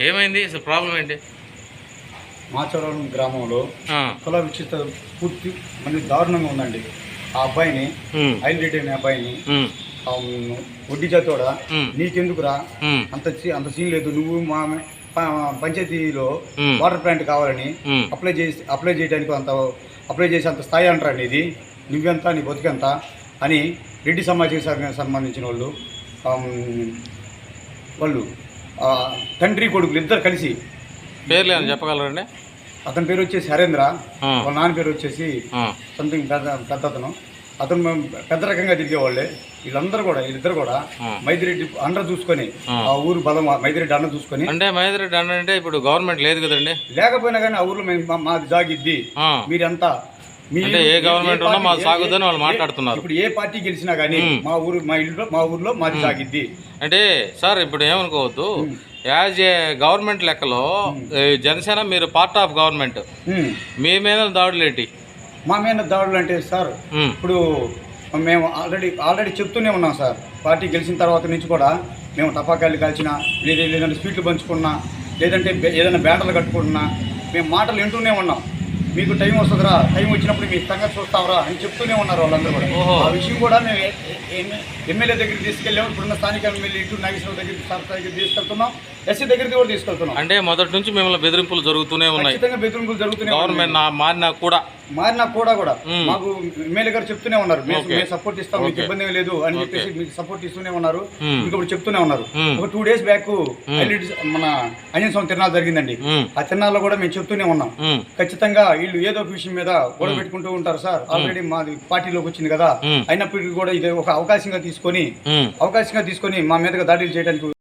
ఏమైంది? అసలు ప్రాబ్లం ఏంటి? మాచవరం గ్రామంలో కుల విచిత్ర పూర్తి మంది దారుణంగా ఉందండి. ఆ అబ్బాయిని ఐల్ రెడ్డి అనే అబ్బాయిని వడ్డీ ఉమ్, నీకెందుకురా? అంత అంత సీన్ లేదు. నువ్వు మా పంచాయతీలో వాటర్ ప్లాంట్ కావాలని అప్లై చేసి అప్లై చేయడానికి అంత అప్లై చేసి అంత స్థాయి అంటారా నీది? నువ్వెంత నీ బతుకెంత? అని రెడ్డి సమాజానికి సం- సంబంధించిన వాళ్ళు వాళ్ళు తండ్రి కొడుకులు ఇద్దరు కలిసి. పేర్లు ఏమైనా చెప్పగలరండి? అతని పేరు వచ్చేసి హరేంద్ర వాళ్ళ నాన్న పేరు వచ్చేసి సంథింగ్ పెద్ద పెద్ద అతను. అతను మేము పెద్ద రకంగా తిరిగేవాళ్ళే. వీళ్ళందరూ కూడా వీళ్ళిద్దరు కూడా. మైదిరెడ్డి అండ చూసుకొని ఆ. ఊరు బలం మైదిరెడ్డి అండ చూసుకొని. అంటే మహేంద్ర రెడ్డి అంటే ఇప్పుడు గవర్నమెంట్ లేదు కదండి? లేకపోయినా కానీ ఆ ఊర్లో మేము మాది జాగిద్ది. మీరంతా అంటే ఏ గవర్నమెంట్ ఉన్నా మాది సాగుద్దని వాళ్ళు మాట్లాడుతున్నారు. ఇప్పుడు ఏ పార్టీ గెలిచినా కానీ. మా ఊరు మా ఇల్లు మా ఊర్లో మాది జాగిద్ది అంటే సార్ ఇప్పుడు ఏమనుకోవద్దు. యాజ్ ఏ గవర్నమెంట్ లెక్కలో జనసేన మీరు పార్ట్ ఆఫ్ గవర్నమెంట్. మీ మీద దాడులు ఏంటి? మా మీద దాడులు అంటే సార్ ఇప్పుడు మేము ఆల్రెడీ ఆల్రెడీ చెప్తూనే ఉన్నాం సార్. పార్టీ గెలిచిన తర్వాత నుంచి కూడా మేము టపాకాయలు కాల్చినా లేదా లేదంటే స్వీట్లు పంచుకున్నా లేదంటే ఏదైనా బ్యాటర్లు కట్టుకుంటున్నా మేము మాటలు వింటూనే ఉన్నాం. మీకు టైం వస్తుందిరా టైం వచ్చినప్పుడు మీ సంగతి చూస్తావరా అని చెప్తూనే ఉన్నారు వాళ్ళందరూ కూడా. ఆ విషయం కూడా మేము ఎమ్మెల్యే దగ్గరికి తీసుకెళ్ళాము ఇప్పుడున్న స్థానిక ఎమ్మెల్యే ఇటు నాగేశ్వర దగ్గరికి సార్ దగ్గరికి తీసుకెళ్తున్నాం ఎస్సీ దగ్గరికి కూడా తీసుకెళ్తున్నాం అంటే మొదటి నుంచి మిమ్మల్ని బెదిరింపులు జరుగుతూనే ఉన్నాయి ఖచ్చితంగా బెదిరింపులు జరుగుతూనే ఉన్నాయి. గవర్నమెంట్ నా మారినా కూడా మారినా కూడా కూడా. మాకు ఎమ్మెల్యే గారు చెప్తూనే ఉన్నారు మేము సపోర్ట్ ఇస్తాం మీకు. ఇబ్బంది ఏమీ లేదు అని. చెప్పేసి మీకు సపోర్ట్ ఇస్తూనే ఉన్నారు. మీకు ఇప్పుడు చెప్తూనే ఉన్నారు. ఒక టూ డేస్ బ్యాక్ మన అంజన్ స్వామి తిరునాళ్ళు జరిగిందండి ఆ తిరునాళ్ళలో కూడా మేము చెప్తూనే ఉన్నాం ఖచ్చితంగా వీళ్ళు ఏదో ఒక విషయం మీద గొడవ పెట్టుకుంటూ ఉంటారు సార్ ఆల్రెడీ మాది పార్టీలోకి వచ్చింది కదా. అయినప్పటికీ కూడా ఇది ఒక అవకాశంగా తీసుకొని. అవకాశంగా తీసుకొని మా మీదగా దాడులు చేయడానికి